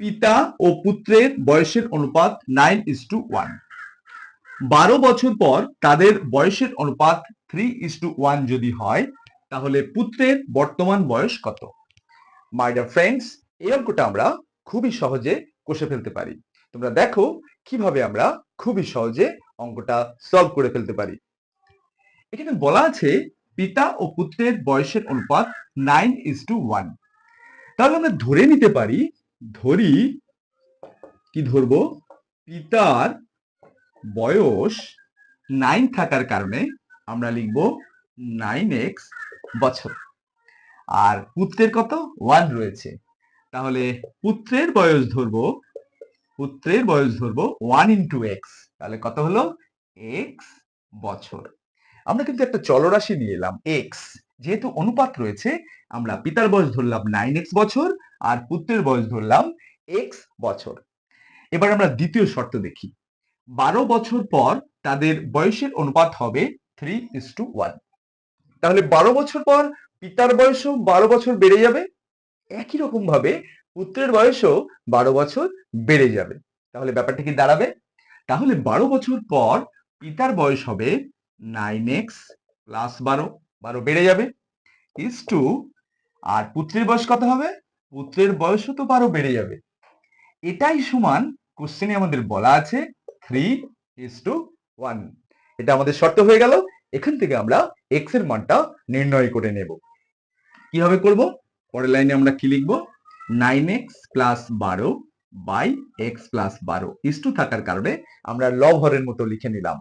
পিতা ও পুত্রের বয়সের অনুপাত নাইন ইস টু ওয়ান বারো বছর পর তাদের বয়সের অনুপাত থ্রি ইস টু ওয়ান যদি হয়, তাহলে পুত্রের বর্তমান বয়স কত? মাই ফ্রেন্ডস এই অঙ্কটা আমরা খুবই সহজে কষে ফেলতে পারি। তোমরা দেখো কীভাবে আমরা খুবই সহজে অঙ্কটা সলভ করে ফেলতে পারি। এখানে বলা আছে পিতা ও পুত্রের বয়সের অনুপাত নাইন ইস টু ওয়ান তাহলে আমরা ধরে নিতে পারি ধরি, কি ধরবো? পিতার বয়স নাইন থাকার কারণে আমরা লিখব নাইন এক্স বছর। আর পুত্রের কত? ওয়ান রয়েছে। তাহলে পুত্রের বয়স ধরবো, পুত্রের বয়স ধরবো ওয়ান ইন্টু এক্স তাহলে কত হলো? এক্স বছর। আমরা কিন্তু একটা চলরাশি নিয়ে এলাম এক্স যেহেতু অনুপাত রয়েছে, আমরা পিতার বয়স ধরলাম নাইন এক্স বছর আর পুত্রের বয়স ধরলাম এক্স বছর। এবার আমরা দ্বিতীয় শর্ত দেখি। বারো বছর পর তাদের বয়সের অনুপাত হবে থ্রি ইস টু ওয়ান তাহলে বারো বছর পর পিতার বয়সও বারো বছর বেড়ে যাবে? একই রকম ভাবে পুত্রের বয়সও বারো বছর বেড়ে যাবে। তাহলে ব্যাপারটা কি দাঁড়াবে? তাহলে বারো বছর পর পিতার বয়স হবে নাইন এক্স প্লাস বারো। বারো বেড়ে যাবে ইস টু আর পুত্রের বয়স কত হবে? পুত্রের বয়সও তো বারো বেড়ে যাবে। এটাই সমান কোশ্চেনে আমাদের বলা আছে থ্রি ইস টু ওয়ান এটা আমাদের শর্ত হয়ে গেল, এখান থেকে আমরা এক্সের মানটা নির্ণয় করে নেব। কীভাবে করব? পরের লাইনে আমরা কি লিখব? নাইন এক্স প্লাস বারো বাই এক্স প্লাস বারো। ইস টু থাকার কারণে আমরা লবহরের মতো লিখে নিলাম।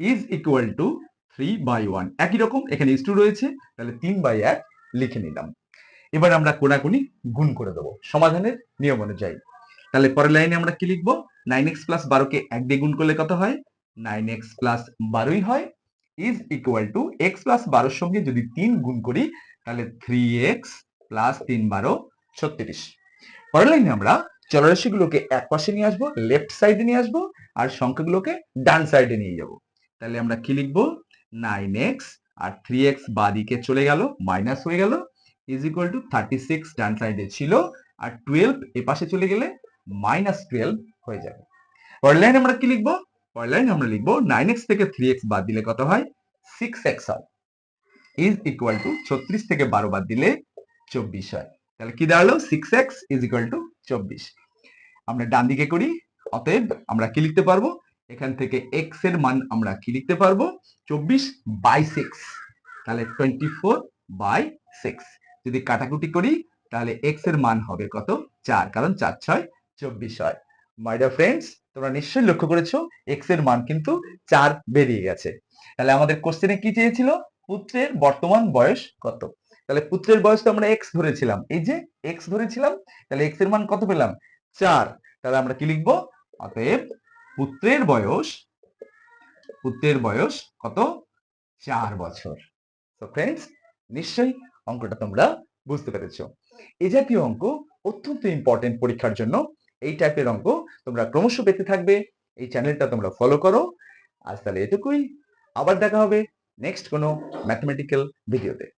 Is equal to three by one একই রকম, এখানে ইস রয়েছে, তাহলে তিন বাই এক লিখে নিলাম। এবার আমরা কোনাকুনি গুণ করে দেবো, সমাধানের নিয়ম অনুযায়ী। তাহলে পরের লাইনে আমরা কি লিখব? নাইন এক্স প্লাস বারোকে এক দিয়ে গুণ করলে কত হয়? নাইন এক্স প্লাস বারোই হয়। Is equal to x plus বারোর সঙ্গে যদি তিন গুণ করি, তাহলে থ্রি এক্স প্লাস তিন বারো, ছত্রিশ। পরের লাইনে আমরা চলরাশিগুলোকে এক পাশে নিয়ে আসব লেফট সাইডে নিয়ে আসব, আর সংখ্যাগুলোকে ডান সাইডে নিয়ে যাব। তাহলে আমরা কি লিখব? নাইন এক্স আর থ্রি এক্স বাদিকে চলে গেল, মাইনাস হয়ে গেল is equal to thirty six ডান সাইডে ছিল, আর টুয়েলভ এ পাশে চলে গেলে মাইনাস টুয়েলভ হয়ে যাবে। পরের লাইন আমরা কি লিখব? পরের লাইন আমরা লিখব নাইন এক্স থেকে থ্রি এক্স বাদ দিলে কত হয়? সিক্স এক্স হয়। ইজ ইকুয়াল টু ছত্রিশ থেকে বারো বাদ দিলে চব্বিশ হয়। তাহলে কি দাঁড়াল? Six x is equal to চব্বিশ। আমরা ডান দিকে করি, অতএব আমরা কি লিখতে পারব? এখান থেকে এক্সের মান আমরা কি লিখতে পারব? চব্বিশ বাই সিক্স তাহলে টোয়েন্টি ফোর বাই সিক্স যদি কাটাকুটি করি, তাহলে এক্সের মান হবে কত? চার। কারণ চার ছয়, চব্বিশ হয়। মাই ডিয়ার ফ্রেন্ডস তোমরা নিশ্চয়ই লক্ষ্য করেছ এক্সের মান কিন্তু চার বেরিয়ে গেছে। তাহলে আমাদের কোশ্চেনে কি চেয়েছিল? পুত্রের বর্তমান বয়স কত? তাহলে পুত্রের বয়স তো আমরা এক্স ধরেছিলাম। এই যে এক্স ধরেছিলাম, তাহলে এক্সের মান কত পেলাম? চার। তাহলে আমরা কি লিখব? অতএব পুত্রের বয়স পুত্রের বয়স কত? চার বছর। তো ফ্রেন্ডস নিশ্চয়ই অঙ্কটা তোমরা বুঝতে পেরেছ। এ জাতীয় অঙ্ক অত্যন্ত ইম্পর্টেন্ট পরীক্ষার জন্য। এই টাইপের অঙ্ক তোমরা ক্রমশ পেতে থাকবে। এই চ্যানেলটা তোমরা ফলো করো। আজ তাহলে এটুকুই। আবার দেখা হবে নেক্সট কোনো ম্যাথমেটিক্যাল ভিডিওতে